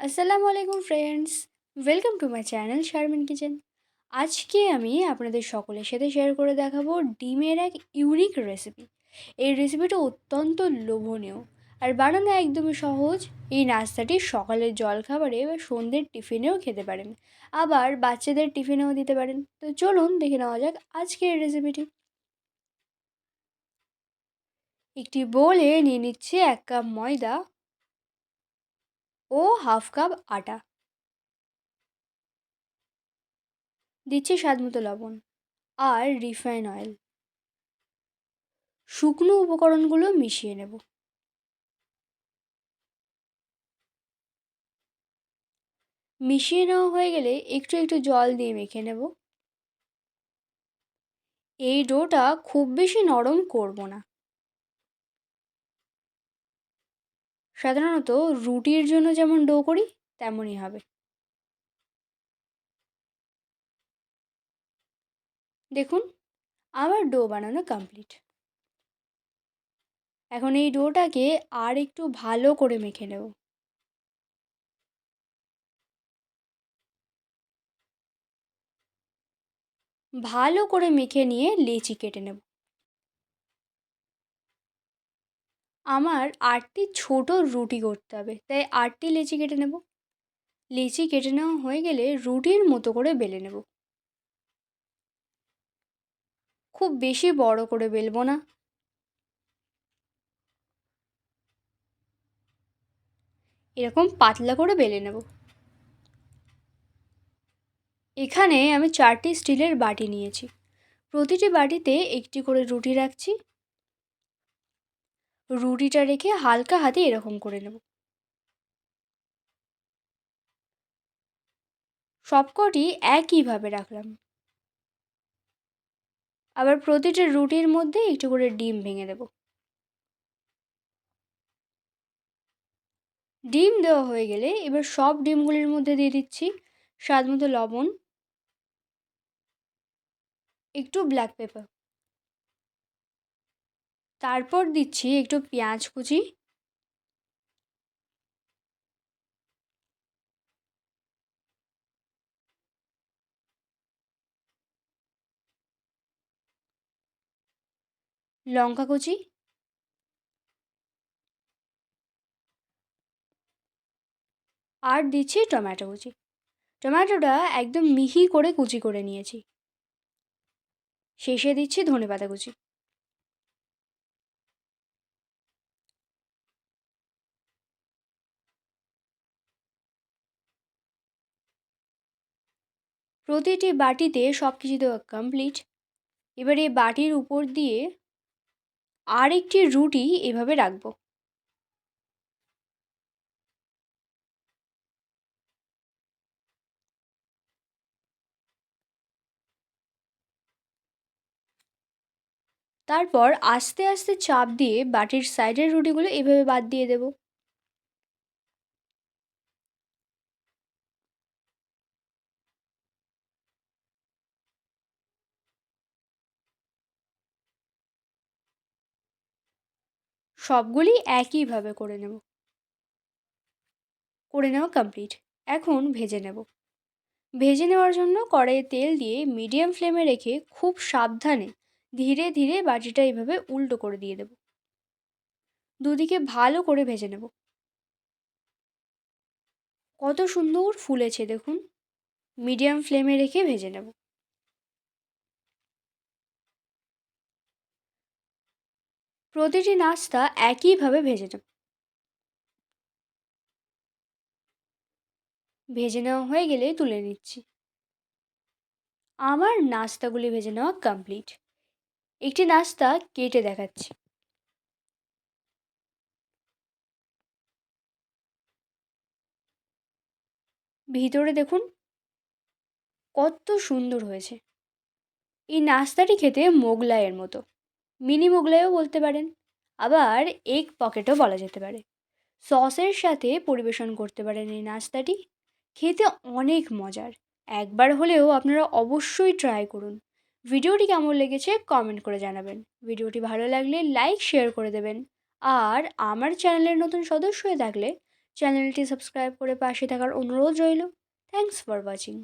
আসসালামু আলাইকুম friends welcome to my channel Sharmin kitchen আজকে আমি আপনাদের সকলের সাথে শেয়ার করে দেখাবো ডিমের এক ইউনিক রেসিপি এই রেসিপিটা অত্যন্ত লোভনীয়। আর বানানো একদমই সহজ, এই নাস্তাটি সকালের জলখাবারে বা সন্ধ্যের টিফিনেও খেতে পারেন। আবার বাচ্চাদের টিফিনেও দিতে পারেন। তো চলুন দেখে নেওয়া যাক আজকের রেসিপিটি একটি বোলে নিয়ে নিচ্ছে এক কাপ ময়দা ও হাফ কাপ আটা। দিচ্ছি স্বাদ মতো লবণ আর রিফাইন অয়েল। শুকনো উপকরণগুলো মিশিয়ে নেব। মিশিয়ে নেওয়া হয়ে গেলে একটু একটু জল দিয়ে মেখে নেব। এই ডোটা খুব বেশি নরম করব না। সাধারণত রুটির জন্য যেমন ডো করি, তেমনই হবে। দেখুন আমার ডো বানানো কমপ্লিট এখন এই ডোটাকে আর একটু ভালো করে মেখে নেব। ভালো করে মেখে নিয়ে লেচি কেটে নেব। আমার আটটি ছোট রুটি করতে হবে। তাই আটটি লেচি কেটে নেব। লেচি কেটে নেওয়া হয়ে গেলে রুটির মতো করে বেলে নেব। খুব বেশি বড় করে বেলবো না। এরকম পাতলা করে বেলে নেব। এখানে আমি চারটি স্টিলের বাটি নিয়েছি। প্রতিটি বাটিতে একটি করে রুটি রাখছি। রুটিটা রেখে হালকা হাতে এরকম করে নেব। সবকটি একইভাবে রাখলাম। আবার প্রতিটা রুটির মধ্যে একটু করে ডিম ভেঙে দেব। ডিম দেওয়া হয়ে গেলে এবার সব ডিমগুলির মধ্যে দিয়ে দিচ্ছি স্বাদ মতো লবণ, একটু ব্ল্যাক পেপার। তারপর দিচ্ছি একটু পেঁয়াজ কুচি। লঙ্কা কুচি। আর দিচ্ছি টমেটো কুচি। টমেটোটা একদম মিহি করে কুচি করে নিয়েছি। শেষে দিচ্ছি ধনে পাতা কুচি। প্রতিটি বাটিতে সব কিছু দেওয়া কমপ্লিট এবার এই বাটির উপর দিয়ে আরেকটি রুটি এভাবে রাখব। তারপর আস্তে আস্তে চাপ দিয়ে বাটির সাইডের রুটিগুলো এভাবে বাদ দিয়ে দেব। সবগুলি একইভাবে করে নেব। করে নেওয়া কমপ্লিট এখন ভেজে নেব। ভেজে নেওয়ার জন্য কড়াইয়ে তেল দিয়ে মিডিয়াম ফ্লেমে রেখে খুব সাবধানে ধীরে ধীরে বাটিটা এইভাবে উল্টো করে দিয়ে দেব। দুদিকে ভালো করে ভেজে নেব। কত সুন্দর ফুলেছে দেখুন। মিডিয়াম ফ্লেমে রেখে ভেজে নেব। প্রতিটি নাস্তা একইভাবে ভেজে নেব। ভেজে নেওয়া হয়ে গেলে তুলে নিচ্ছি। আমার নাস্তাগুলি ভেজে নেওয়া কমপ্লিট একটি নাস্তা কেটে দেখাচ্ছি। ভিতরে দেখুন, কত সুন্দর হয়েছে। এই নাস্তাটি খেতে মোগলাইয়ের মতো। মিনি মোগলাইও বলতে পারেন। আবার এগ পকেটও বলা যেতে পারে। সসের সাথে পরিবেশন করতে পারেন এই নাস্তাটি। খেতে অনেক মজার। একবার হলেও আপনারা অবশ্যই ট্রাই করুন। ভিডিওটি কেমন লেগেছে কমেন্ট করে জানাবেন। ভিডিওটি ভালো লাগলে লাইক শেয়ার করে দেবেন। আর আমার চ্যানেলের নতুন সদস্য হয়ে থাকলে চ্যানেলটি সাবস্ক্রাইব করে পাশে থাকার অনুরোধ রইল। Thanks for watching